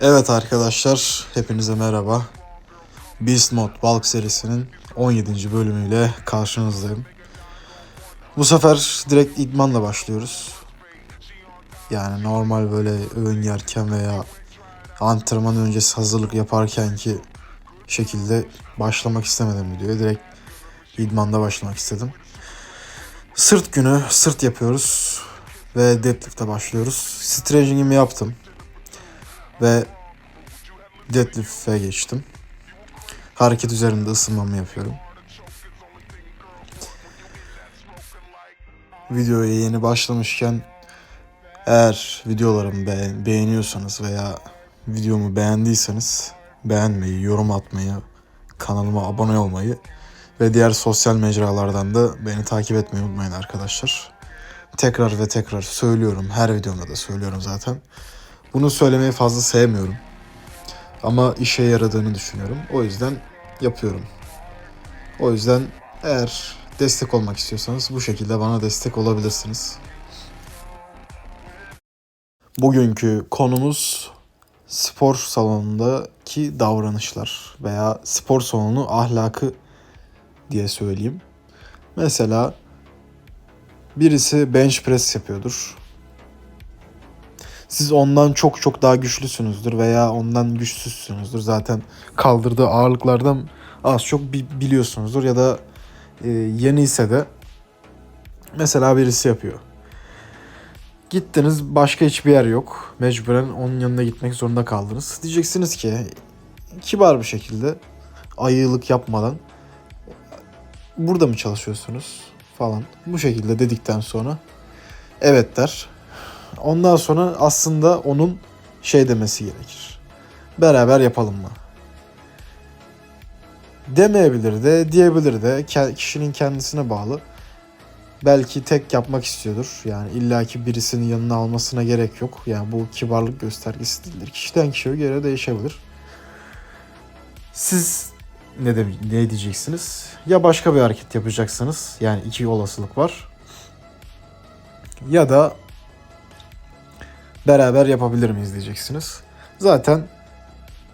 Evet arkadaşlar, hepinize merhaba. Beast Mode Bulk serisinin 17. bölümüyle karşınızdayım. Bu sefer direkt idmanla başlıyoruz. Yani normal böyle öğün yerken veya antrenman öncesi hazırlık yaparken ki şekilde başlamak istemedim videoya. Direkt idmanda başlamak istedim. Sırt günü sırt yapıyoruz ve deadlift'e başlıyoruz. Stretching'imi yaptım ve deadlift'e geçtim. Hareket üzerinde ısınmamı yapıyorum. Videoya yeni başlamışken eğer videolarımı beğen- beğeniyorsanız veya videomu beğendiyseniz beğenmeyi, yorum atmayı, kanalıma abone olmayı ve diğer sosyal mecralardan da beni takip etmeyi unutmayın arkadaşlar. Tekrar ve tekrar söylüyorum. Her videomda da söylüyorum zaten. Bunu söylemeyi fazla sevmiyorum. Ama işe yaradığını düşünüyorum. O yüzden yapıyorum. O yüzden eğer destek olmak istiyorsanız bu şekilde bana destek olabilirsiniz. Bugünkü konumuz spor salonundaki davranışlar veya spor salonu ahlakı diye söyleyeyim. Mesela birisi bench press yapıyordur. Siz ondan çok çok daha güçlüsünüzdür veya ondan güçsüzsünüzdür. Zaten kaldırdığı ağırlıklardan az çok bi- biliyorsunuzdur ya da e, yeni ise de mesela birisi yapıyor. Gittiniz başka hiçbir yer yok. Mecburen onun yanına gitmek zorunda kaldınız. Diyeceksiniz ki kibar bir şekilde ayılık yapmadan burada mı çalışıyorsunuz falan. Bu şekilde dedikten sonra evet der. Ondan sonra aslında onun şey demesi gerekir. Beraber yapalım mı? Demeyebilir de diyebilir de kişinin kendisine bağlı. Belki tek yapmak istiyordur. Yani illaki birisinin yanına almasına gerek yok. Yani bu kibarlık göstergesi değildir. Kişiden kişiye göre değişebilir. Siz ne, de, ne diyeceksiniz? Ya başka bir hareket yapacaksınız. Yani iki olasılık var. Ya da beraber yapabilir miyiz diyeceksiniz. Zaten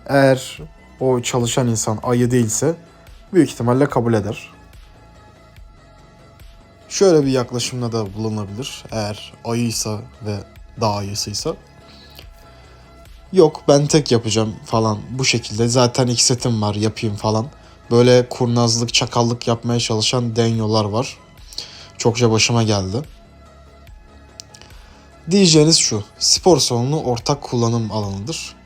eğer o çalışan insan ayı değilse büyük ihtimalle kabul eder. Şöyle bir yaklaşımda da bulunabilir. Eğer ayıysa ve dağ ayısıysa. Yok ben tek yapacağım falan bu şekilde. Zaten iki setim var yapayım falan. Böyle kurnazlık, çakallık yapmaya çalışan denyolar var. Çokça başıma geldi. Diyeceğiniz şu. Spor salonu ortak kullanım alanıdır.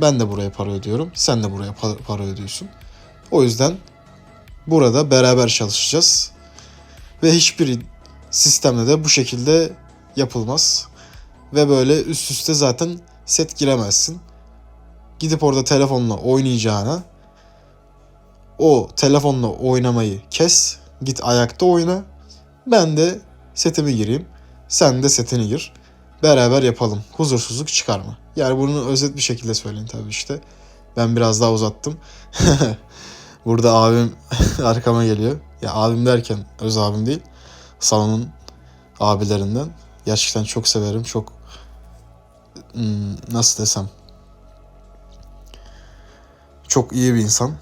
Ben de buraya para ödüyorum. Sen de buraya pa- para ödüyorsun. O yüzden burada beraber çalışacağız. Ve hiçbir sistemde de bu şekilde yapılmaz. Ve böyle üst üste zaten set giremezsin. Gidip orada telefonla oynayacağına o telefonla oynamayı kes. Git ayakta oyna. Ben de setimi gireyim. Sen de setini gir. Beraber yapalım. Huzursuzluk çıkarma. Yani bunu özet bir şekilde söyleyin tabii işte. Ben biraz daha uzattım. Burada abim arkama geliyor. Ya abim derken öz abim değil. Salonun abilerinden. Gerçekten çok severim. Çok hmm, nasıl desem. Çok iyi bir insan.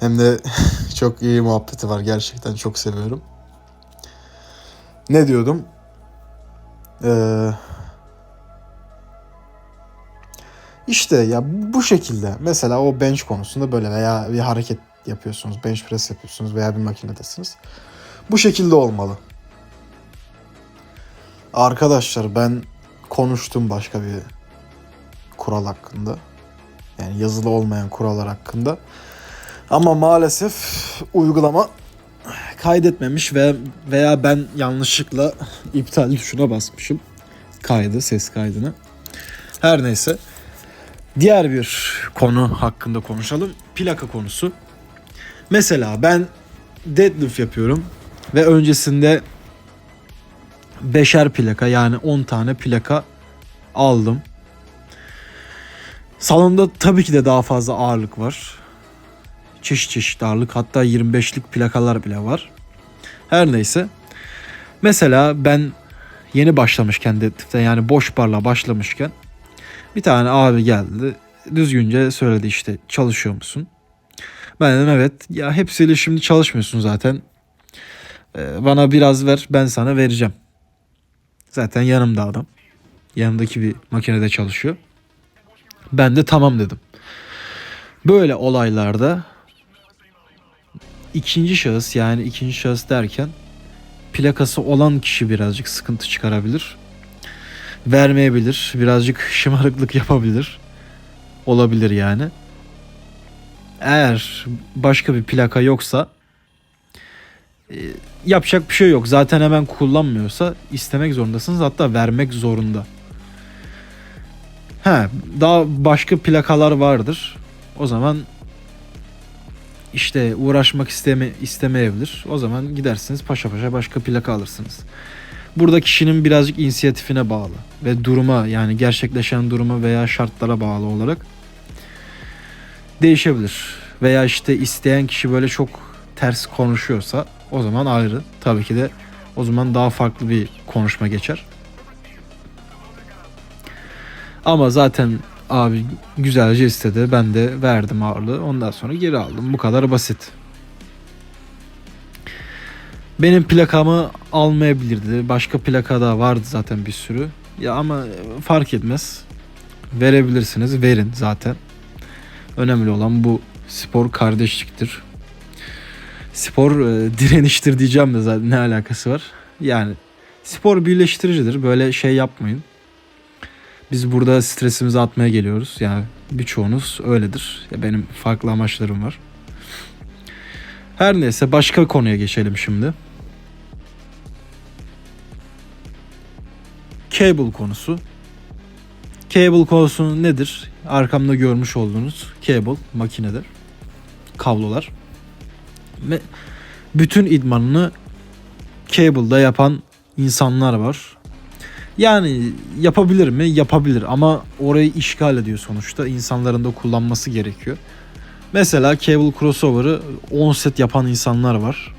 Hem de çok iyi muhabbeti var. Gerçekten çok seviyorum. Ne diyordum? Ee, işte ya bu şekilde mesela o bench konusunda böyle veya bir hareket yapıyorsunuz, bench press yapıyorsunuz veya bir makinedesiniz. Bu şekilde olmalı. Arkadaşlar ben konuştum başka bir kural hakkında. Yani yazılı olmayan kurallar hakkında. Ama maalesef uygulama kaydetmemiş ve veya ben yanlışlıkla iptal tuşuna basmışım. Kaydı, ses kaydını. Her neyse. Diğer bir konu hakkında konuşalım. Plaka konusu. Mesela ben deadlift yapıyorum ve öncesinde beşer plaka yani 10 tane plaka aldım. Salonda tabii ki de daha fazla ağırlık var. Çeşit çeşit ağırlık hatta 25'lik plakalar bile var. Her neyse. Mesela ben yeni başlamışken deadlift'e yani boş barla başlamışken Bir tane abi geldi. Düzgünce söyledi işte çalışıyor musun? Ben dedim evet. Ya hepsiyle şimdi çalışmıyorsun zaten. Ee, bana biraz ver ben sana vereceğim. Zaten yanımda adam. Yanımdaki bir makinede çalışıyor. Ben de tamam dedim. Böyle olaylarda ikinci şahıs yani ikinci şahıs derken plakası olan kişi birazcık sıkıntı çıkarabilir. Vermeyebilir. Birazcık şımarıklık yapabilir. Olabilir yani. Eğer başka bir plaka yoksa e, yapacak bir şey yok. Zaten hemen kullanmıyorsa istemek zorundasınız. Hatta vermek zorunda. He, daha başka plakalar vardır. O zaman işte uğraşmak isteme istemeyebilir. O zaman gidersiniz paşa paşa başka plaka alırsınız. Burada kişinin birazcık inisiyatifine bağlı ve duruma yani gerçekleşen duruma veya şartlara bağlı olarak değişebilir. Veya işte isteyen kişi böyle çok ters konuşuyorsa o zaman ayrı. Tabii ki de o zaman daha farklı bir konuşma geçer. Ama zaten abi güzelce istedi. Ben de verdim ağırlığı. Ondan sonra geri aldım. Bu kadar basit. Benim plakamı almayabilirdi. Başka plaka da vardı zaten bir sürü. Ya ama fark etmez. Verebilirsiniz. Verin zaten. Önemli olan bu spor kardeşliktir. Spor e, direniştir diyeceğim de zaten ne alakası var. Yani spor birleştiricidir. Böyle şey yapmayın. Biz burada stresimizi atmaya geliyoruz. Yani birçoğunuz öyledir. Ya benim farklı amaçlarım var. Her neyse başka konuya geçelim şimdi. Cable konusu. Cable konusu nedir? Arkamda görmüş olduğunuz cable makinedir. Kablolar. Ve bütün idmanını cable'da yapan insanlar var. Yani yapabilir mi? Yapabilir ama orayı işgal ediyor sonuçta. İnsanların da kullanması gerekiyor. Mesela cable crossover'ı 10 set yapan insanlar var.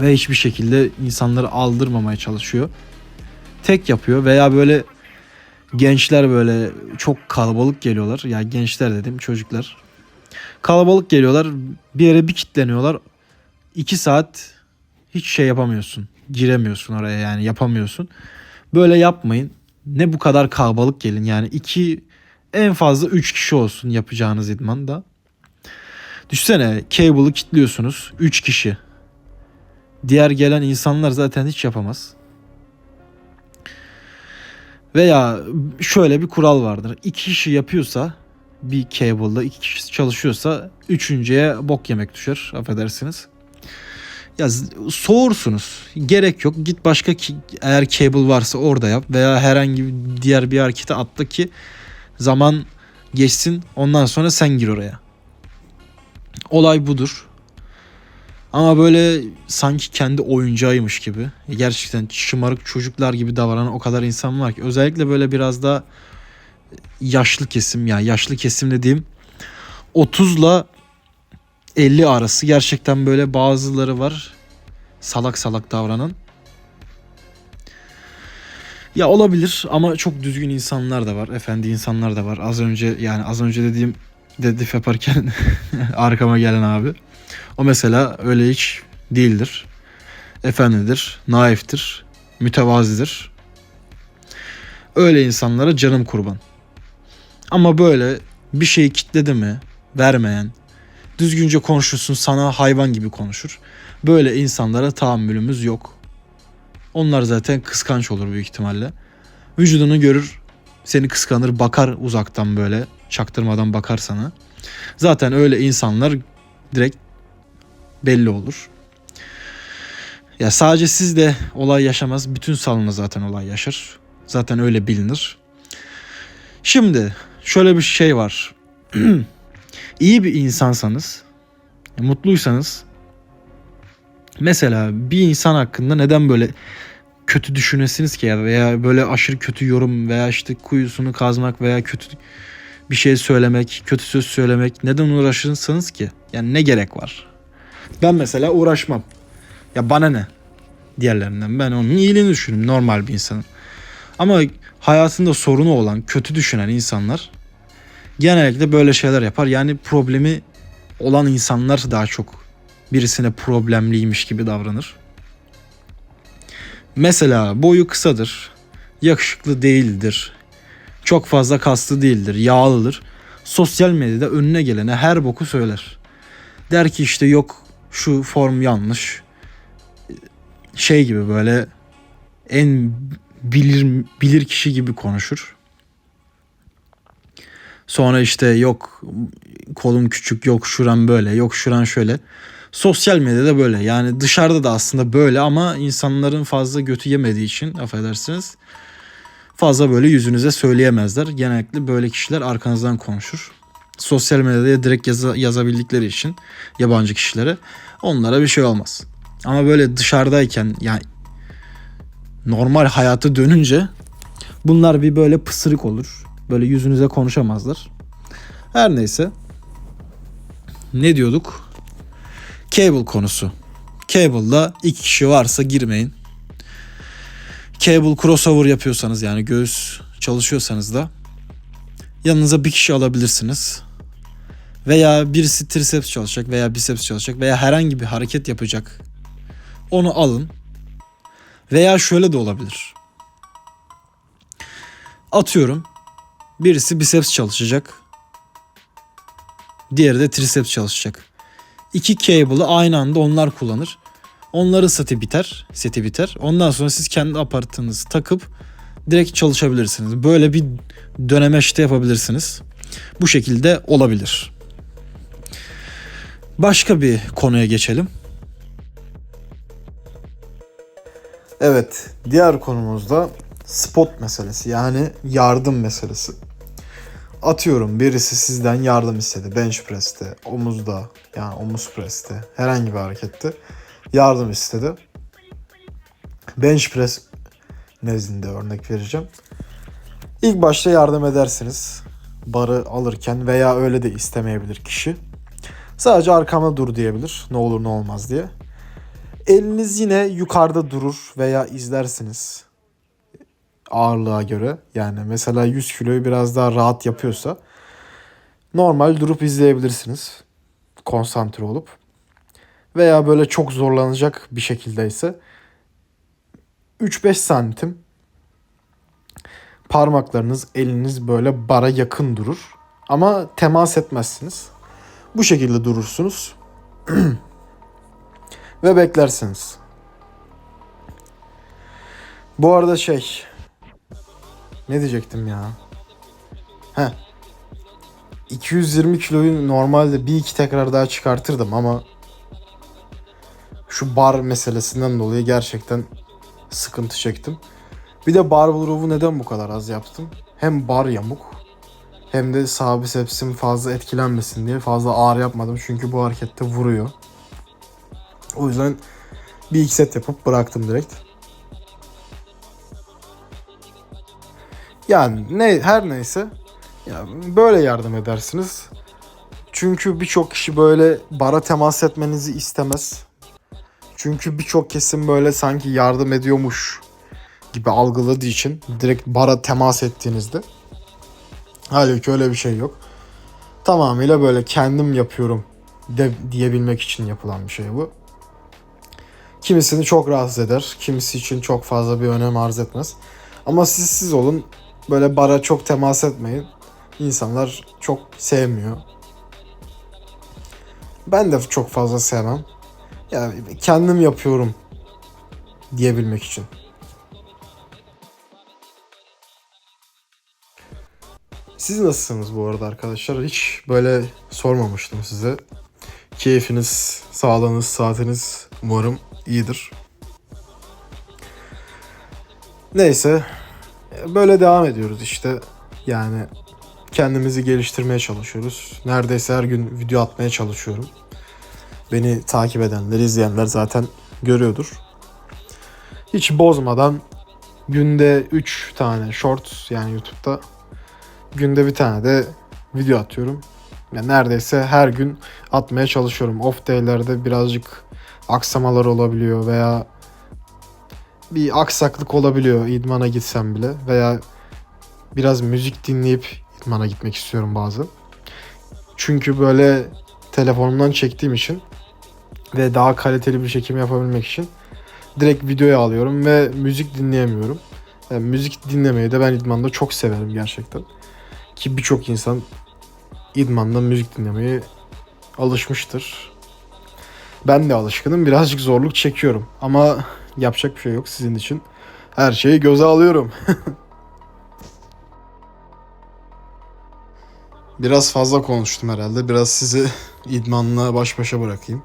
Ve hiçbir şekilde insanları aldırmamaya çalışıyor. Tek yapıyor veya böyle gençler böyle çok kalabalık geliyorlar. Ya yani gençler dedim çocuklar. Kalabalık geliyorlar. Bir yere bir kitleniyorlar. 2 saat hiç şey yapamıyorsun. Giremiyorsun oraya yani yapamıyorsun. Böyle yapmayın. Ne bu kadar kalabalık gelin yani iki en fazla 3 kişi olsun yapacağınız idmanda. Düşünsene cable'ı kilitliyorsunuz 3 kişi. Diğer gelen insanlar zaten hiç yapamaz. Veya şöyle bir kural vardır. 2 kişi yapıyorsa bir cable'da 2 kişi çalışıyorsa üçüncüye bok yemek düşer affedersiniz. Ya soğursunuz. Gerek yok. Git başka ki, eğer cable varsa orada yap veya herhangi bir diğer bir harekete atla ki zaman geçsin. Ondan sonra sen gir oraya. Olay budur. Ama böyle sanki kendi oyuncağıymış gibi. Gerçekten şımarık çocuklar gibi davranan o kadar insan var ki. Özellikle böyle biraz da yaşlı kesim ya yaşlı kesim dediğim 30 ile 50 arası gerçekten böyle bazıları var salak salak davranan. Ya olabilir ama çok düzgün insanlar da var. Efendi insanlar da var. Az önce yani az önce dediğim dedif yaparken arkama gelen abi. O mesela öyle hiç değildir. Efendidir, naiftir, mütevazidir. Öyle insanlara canım kurban. Ama böyle bir şeyi kitledi mi vermeyen, düzgünce konuşursun sana hayvan gibi konuşur. Böyle insanlara tahammülümüz yok. Onlar zaten kıskanç olur büyük ihtimalle. Vücudunu görür, seni kıskanır, bakar uzaktan böyle, çaktırmadan bakar sana. Zaten öyle insanlar direkt belli olur. Ya sadece siz de olay yaşamaz, bütün salonda zaten olay yaşar. Zaten öyle bilinir. Şimdi şöyle bir şey var. İyi bir insansanız, mutluysanız mesela bir insan hakkında neden böyle kötü düşünesiniz ki ya veya böyle aşırı kötü yorum veya işte kuyusunu kazmak veya kötü bir şey söylemek, kötü söz söylemek neden uğraşırsınız ki? Yani ne gerek var? Ben mesela uğraşmam. Ya bana ne? Diğerlerinden ben onun iyiliğini düşünürüm normal bir insanın. Ama hayatında sorunu olan, kötü düşünen insanlar genellikle böyle şeyler yapar. Yani problemi olan insanlar daha çok birisine problemliymiş gibi davranır. Mesela boyu kısadır, yakışıklı değildir, çok fazla kaslı değildir, yağlıdır. Sosyal medyada önüne gelene her boku söyler. Der ki işte yok şu form yanlış. Şey gibi böyle en bilir bilir kişi gibi konuşur. Sonra işte yok kolum küçük, yok şuran böyle, yok şuran şöyle. Sosyal medyada böyle yani dışarıda da aslında böyle ama insanların fazla götü yemediği için affedersiniz fazla böyle yüzünüze söyleyemezler. Genellikle böyle kişiler arkanızdan konuşur. Sosyal medyada direkt yaza- yazabildikleri için yabancı kişilere onlara bir şey olmaz. Ama böyle dışarıdayken yani normal hayatı dönünce bunlar bir böyle pısırık olur. Böyle yüzünüze konuşamazlar. Her neyse. Ne diyorduk? Cable konusu. Cable'da iki kişi varsa girmeyin. Cable crossover yapıyorsanız yani göğüs çalışıyorsanız da yanınıza bir kişi alabilirsiniz. Veya birisi triceps çalışacak veya biceps çalışacak veya herhangi bir hareket yapacak. Onu alın. Veya şöyle de olabilir. Atıyorum birisi biceps çalışacak. Diğeri de triceps çalışacak. İki cable'ı aynı anda onlar kullanır. Onların seti biter, seti biter. Ondan sonra siz kendi aparatınızı takıp direkt çalışabilirsiniz. Böyle bir dönemeçte yapabilirsiniz. Bu şekilde olabilir. Başka bir konuya geçelim. Evet, diğer konumuzda spot meselesi yani yardım meselesi. Atıyorum birisi sizden yardım istedi bench press'te, omuzda yani omuz press'te, herhangi bir harekette yardım istedi. Bench press nezdinde örnek vereceğim. İlk başta yardım edersiniz. Barı alırken veya öyle de istemeyebilir kişi. Sadece arkamda dur diyebilir. Ne olur ne olmaz diye. Eliniz yine yukarıda durur veya izlersiniz ağırlığa göre. Yani mesela 100 kiloyu biraz daha rahat yapıyorsa normal durup izleyebilirsiniz. Konsantre olup. Veya böyle çok zorlanacak bir şekildeyse 3-5 santim parmaklarınız, eliniz böyle bara yakın durur. Ama temas etmezsiniz. Bu şekilde durursunuz. Ve beklersiniz. Bu arada şey ne diyecektim ya? He. 220 kiloyu normalde bir iki tekrar daha çıkartırdım ama şu bar meselesinden dolayı gerçekten sıkıntı çektim. Bir de barbell row'u neden bu kadar az yaptım? Hem bar yamuk hem de sağ bisepsim fazla etkilenmesin diye fazla ağır yapmadım. Çünkü bu harekette vuruyor. O yüzden bir iki set yapıp bıraktım direkt. Yani ne her neyse ya böyle yardım edersiniz. Çünkü birçok kişi böyle bara temas etmenizi istemez. Çünkü birçok kesim böyle sanki yardım ediyormuş gibi algıladığı için direkt bara temas ettiğinizde halbuki öyle bir şey yok. Tamamıyla böyle kendim yapıyorum de, diyebilmek için yapılan bir şey bu. Kimisini çok rahatsız eder. Kimisi için çok fazla bir önem arz etmez. Ama siz siz olun. Böyle bara çok temas etmeyin. İnsanlar çok sevmiyor. Ben de çok fazla sevmem. Yani kendim yapıyorum diyebilmek için. Siz nasılsınız bu arada arkadaşlar? Hiç böyle sormamıştım size. Keyfiniz, sağlığınız, saatiniz umarım iyidir. Neyse. Böyle devam ediyoruz işte. Yani kendimizi geliştirmeye çalışıyoruz. Neredeyse her gün video atmaya çalışıyorum. Beni takip edenler, izleyenler zaten görüyordur. Hiç bozmadan günde 3 tane short yani YouTube'da günde bir tane de video atıyorum. Yani neredeyse her gün atmaya çalışıyorum. Off day'lerde birazcık aksamalar olabiliyor veya bir aksaklık olabiliyor idmana gitsem bile veya biraz müzik dinleyip idmana gitmek istiyorum bazen. Çünkü böyle telefonumdan çektiğim için ve daha kaliteli bir çekim yapabilmek için direkt videoya alıyorum ve müzik dinleyemiyorum. Yani müzik dinlemeyi de ben idmanda çok severim gerçekten. Ki birçok insan idmanda müzik dinlemeye alışmıştır. Ben de alışkınım. Birazcık zorluk çekiyorum. Ama yapacak bir şey yok sizin için. Her şeyi göze alıyorum. Biraz fazla konuştum herhalde. Biraz sizi idmanla baş başa bırakayım.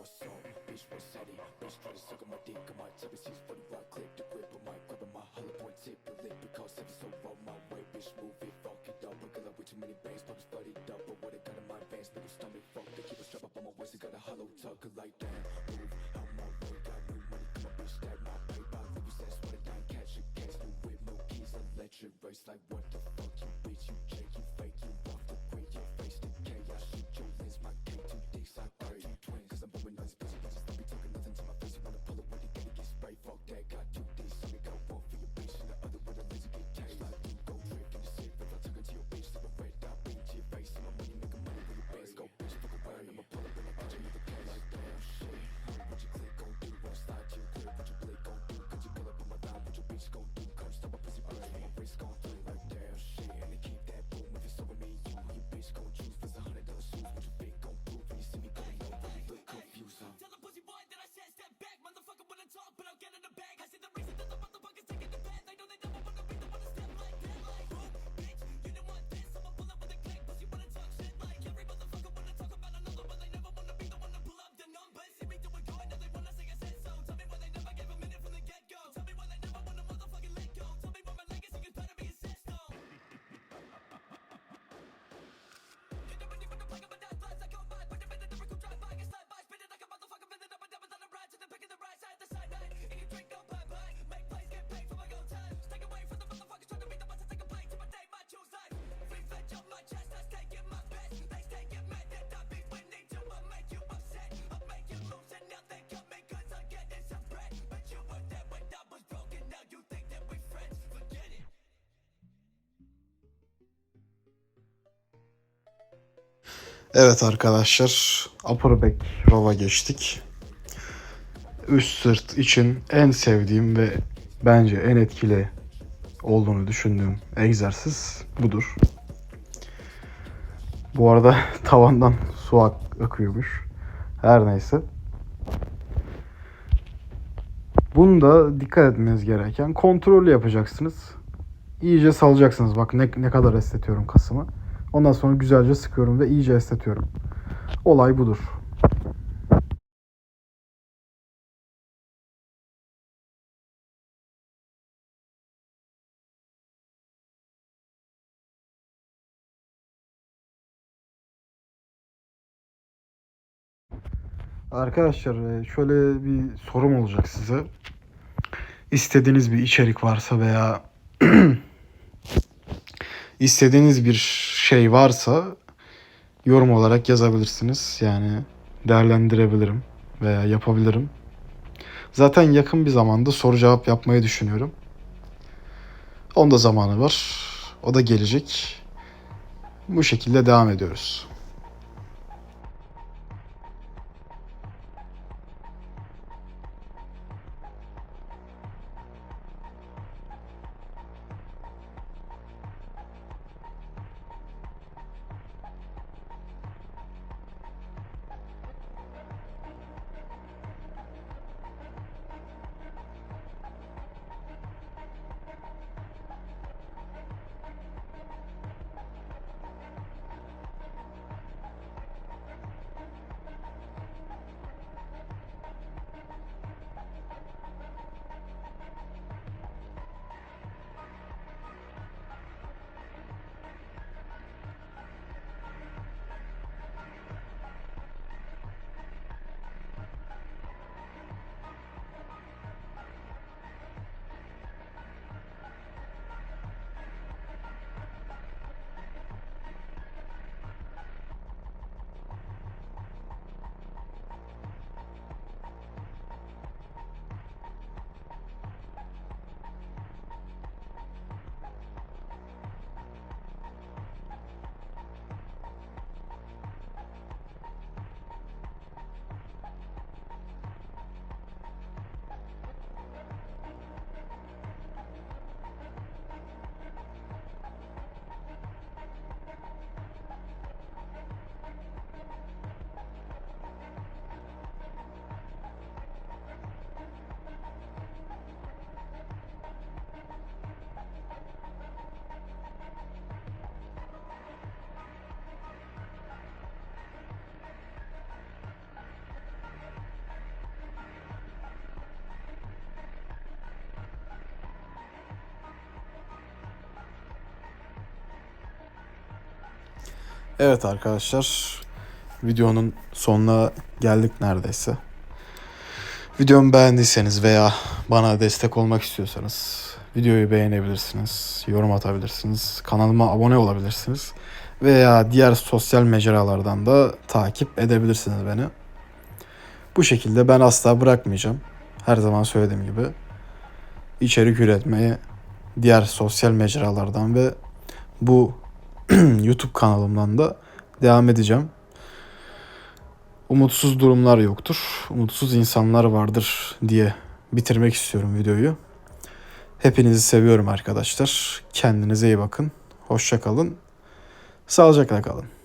What's up, bitch, what's that it? Bitch, try to suck on my dick, I might tap his for the right click to grip, I might grab on my hollow point tip, your lip, because it's so on my way, bitch, move it, fuck it up, wiggle up with too many bangs, pop flooded up, but what I got in my pants, make 'em stomach, fuck, they keep a strap up on my waist, I got a hollow tuck, like damn, move out my way, got new money, come on, bitch, stack my paper, leave you sad, swear to God, catch a case, new whip, no keys, electric race, like what the fuck, fuck that, got too Evet arkadaşlar, upper back row'a geçtik. Üst sırt için en sevdiğim ve bence en etkili olduğunu düşündüğüm egzersiz budur. Bu arada tavandan su ak- akıyormuş. Her neyse. Bunda dikkat etmeniz gereken kontrollü yapacaksınız. İyice salacaksınız. Bak ne, ne kadar esnetiyorum kasımı. Ondan sonra güzelce sıkıyorum ve iyice esnetiyorum. Olay budur. Arkadaşlar e, şöyle bir sorum olacak size. İstediğiniz bir içerik varsa veya istediğiniz bir şey varsa yorum olarak yazabilirsiniz. Yani değerlendirebilirim veya yapabilirim. Zaten yakın bir zamanda soru cevap yapmayı düşünüyorum. Onda zamanı var. O da gelecek. Bu şekilde devam ediyoruz. Evet arkadaşlar. Videonun sonuna geldik neredeyse. Videomu beğendiyseniz veya bana destek olmak istiyorsanız videoyu beğenebilirsiniz, yorum atabilirsiniz, kanalıma abone olabilirsiniz veya diğer sosyal mecralardan da takip edebilirsiniz beni. Bu şekilde ben asla bırakmayacağım. Her zaman söylediğim gibi içerik üretmeyi diğer sosyal mecralardan ve bu YouTube kanalımdan da devam edeceğim. Umutsuz durumlar yoktur. Umutsuz insanlar vardır diye bitirmek istiyorum videoyu. Hepinizi seviyorum arkadaşlar. Kendinize iyi bakın. Hoşça kalın. Sağlıcakla kalın.